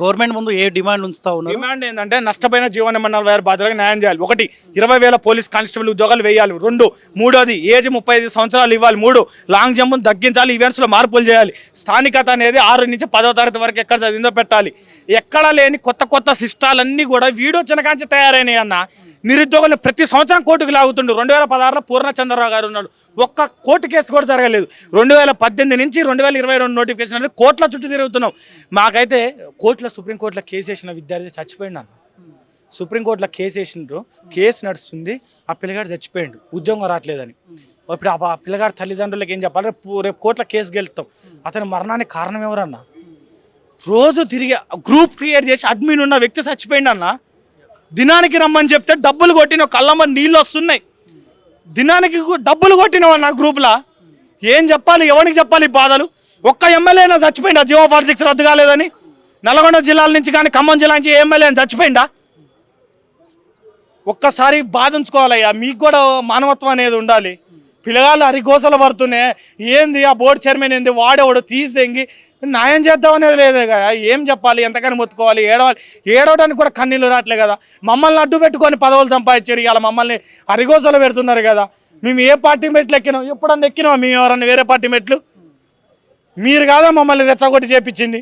Government ముందు ఏ demand ఉంచుతా ఉన్నారు? Demand ఏంటంటే నష్టపోయిన జీవన మండల వారి బాధ్యతలకు న్యాయం చేయాలి. ఒకటి ఇరవై వేల పోలీస్ కానిస్టేబుల్ ఉద్యోగాలు వేయాలి. రెండు మూడోది ఏజ్ ముప్పై ఐదు సంవత్సరాలు ఇవ్వాలి. మూడు లాంగ్ జంప్ తగ్గించాలి. ఈవెంట్స్లో మార్పులు చేయాలి. స్థానికత అనేది ఆరు నుంచి పదో తరగతి వరకు ఎక్కడ చదివిందో పెట్టాలి. ఎక్కడ లేని కొత్త కొత్త సిస్టాలన్నీ కూడా వీడియో చిన్నకాంచి తయారైనాయి అన్న. నిరుద్యోగులు ప్రతి సంవత్సరం కోర్టుకు లాగుతుండు రెండు వేల పదహారులో పూర్ణచంద్రరావు గారు ఉన్నాడు. ఒక్క కోర్టు కేసు కూడా జరగలేదు. రెండు వేల పద్దెనిమిది నుంచి రెండు వేల ఇరవై రెండు నోటిఫికేషన్ అనేది కోర్టుల చుట్టూ తిరుగుతున్నాం. మాకైతే కోర్టుల సుప్రీంకోర్టులో కేసు వేసిన విద్యార్థి చచ్చిపోయిండు అన్న. సుప్రీంకోర్టులో కేసు వేసిండ్రు కేసు నడుస్తుంది ఆ పిల్లగాడు చచ్చిపోయిండు. ఉద్యోగం రావట్లేదని. ఇప్పుడు ఆ పిల్లగాడు తల్లిదండ్రులకు ఏం చెప్పాలి? రేపు రేపు కోర్టులో కేసు గెలుస్తాం. అతని మరణానికి కారణం ఎవరన్నా? రోజు తిరిగి గ్రూప్ క్రియేట్ చేసి అడ్మిన్ ఉన్న వ్యక్తి చచ్చిపోయిండు అన్న. దినానికి రమ్మని చెప్తే డబ్బులు కొట్టిన కళ్ళమ్మ నీళ్ళు వస్తున్నాయి. దినానికి డబ్బులు కొట్టినవా నా గ్రూప్లో ఏం చెప్పాలి? ఎవరికి చెప్పాలి బాధలు? ఒక్క ఎమ్మెల్యేనా చచ్చిపోయిండు? జియో ఫార్ రద్దు కాలేదని? నల్గొండ జిల్లాల నుంచి కానీ ఖమ్మం జిల్లా నుంచి ఏ ఎమ్మెల్యే చచ్చిపోయిందా? ఒక్కసారి బాధించుకోవాలయ్యా. మీకు కూడా మానవత్వం అనేది ఉండాలి. పిల్లగాళ్ళు అరిగోసలు పడుతున్నాయి. ఏంది ఆ బోర్డు చైర్మన్ ఏంది? వాడేవాడు? తీసేంగి. న్యాయం చేద్దాం అనేది కదా. ఏం చెప్పాలి? ఎంతకని మొత్తుకోవాలి? ఏడవాలి ఏడవడానికి కూడా కన్నీళ్ళు రావట్లే కదా. మమ్మల్ని అడ్డు పెట్టుకొని పదవులు సంపాదించారు. ఇవాళ మమ్మల్ని అరిగోసలు పెడుతున్నారు కదా. మేము ఏ పార్టీ మెట్లు ఎక్కినాం? ఎప్పుడన్నా ఎక్కినాం మేము ఎవరన్నా వేరే పార్టీ మెట్లు? మీరు కాదా మమ్మల్ని రెచ్చగొట్టి చేపించింది?